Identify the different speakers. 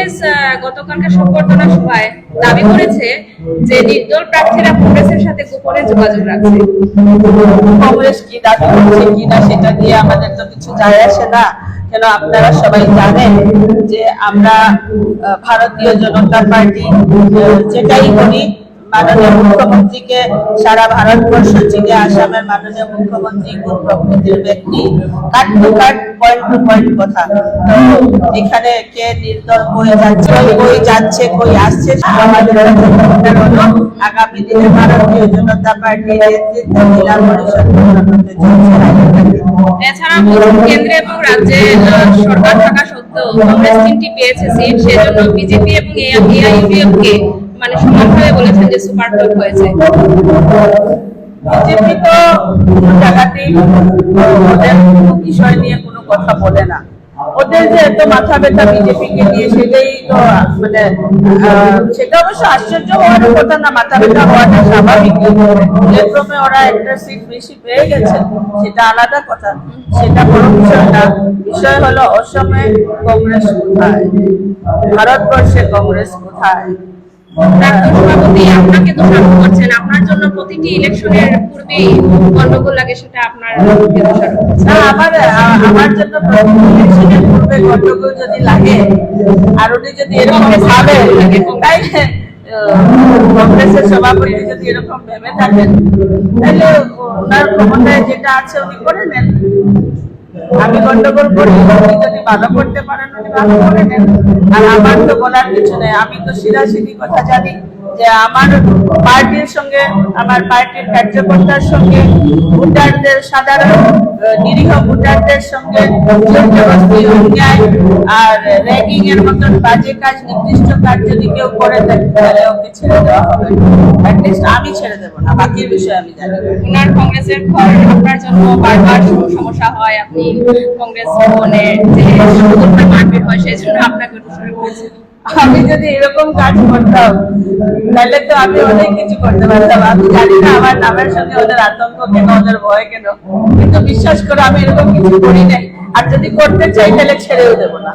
Speaker 1: কংগ্রেস গতকালকার গতকালকে সংবর্ধনা সভায় দাবি করেছে যে নির্দল প্রার্থীরা কংগ্রেসের সাথে গোপনে যোগাযোগ রাখছে।
Speaker 2: কংগ্রেস কি দাবি করছে কিনা সেটা দিয়ে আমাদের তো কিছু যায় আসে না। কেন আপনারা সবাই জানেন যে আমরা ভারতীয় জনতা পার্টি যেটাই করি মাননীয় মুখ্যমন্ত্রীকে, সারা ভারতবর্ষ থেকে আসামের মাননীয় মুখ্যমন্ত্রী কোন প্রকৃতির ব্যক্তি? Cut to cut, point to point কথা। তো এখানে কে নির্দল, কই যাচ্ছে কই যাচ্ছে, কই আসছে আমাদের আগামী দিনে ভারতীয় জনতা পার্টির নেতৃত্বে জেলা পরিষদ
Speaker 1: এছাড়া কেন্দ্রে এবং রাজ্যে সরকার থাকা সত্ত্বেও কংগ্রেস তিনটি পেয়েছে সিট সেজন্য বিজেপি এবং এআইইউডিএফ কে মানে সমানভাবে বলেছেন যে সুপার ফ্লোট হয়েছে।
Speaker 2: বিজেপি তো কোনো জায়গাতেই ওদের কোনো বিষয় নিয়ে কোনো কথা বলে না। ওদের যে এত মাথা ব্যথা নিয়ে সেটাই তো মানে সেটা অবশ্য আশ্চর্য হওয়ার কথা না, মাথা ব্যথা হওয়াটা স্বাভাবিক। ওরা একটা সিট বেশি পেয়ে গেছে, সেটা আলাদা কথা। সেটা বড় বিষয় না। বিষয় হলো অসমে কংগ্রেস কোথায়? ভারতবর্ষে কংগ্রেস কোথায়?
Speaker 1: সভাপতি আপনাকে দোষারোপ করছেন। আপনার জন্য প্রতিটি ইলেকশনের পূর্বেই গন্ডগোল লাগে সেটা আপনার
Speaker 2: না আমার আমার জন্য ইলেকশনের পূর্বে গন্ডগোল যদি লাগে আর উনি যদি এরকম ভাবে তাই কংগ্রেসের সভাপতি যদি এরকম ভেবে থাকেন তাহলে ওনার ক্ষমতায় যেটা আছে উনি করে নেন। আমি গন্ডগোল করি যদি ভালো করতে পারেন, উনি ভালো করে নেন। আর আমার তো বলার কিছু নেই, আমি তো সিধাসিধি কথা জানি। যে আমার পার্টির সঙ্গে, আমার পার্টির কার্যকর্তার সঙ্গে, ভোটারদের সাধারণ নিরীহ ভোটারদের সঙ্গে অন্যায় আর র্যাগিং এর মতন বাজে কাজ, নির্দিষ্ট কাজ যদি কেউ করে থাকে, তাহলে ওকে ছেড়ে দেওয়া হবে। আমি ছেড়ে দেবো না, বাকির বিষয়ে আমি জানি
Speaker 1: ওনার কংগ্রেসের ঘর আপনার জন্য বারবার সম- সমস্যা হয়, আপনি কংগ্রেস ভবনের যে মারপিট হয়, সেই জন্য আপনাকে
Speaker 2: আমি যদি এরকম কাজ করতাম, তাহলে তো আমি অনেক কিছু করতে পারতাম। আমি জানি না আমার নামের সঙ্গে ওদের আতঙ্ক কেন, ওদের ভয় কেন। কিন্তু বিশ্বাস করে, আমি এরকম কিছু করি নাই। আর যদি করতে চাই, তাহলে ছেড়েও দেবো না।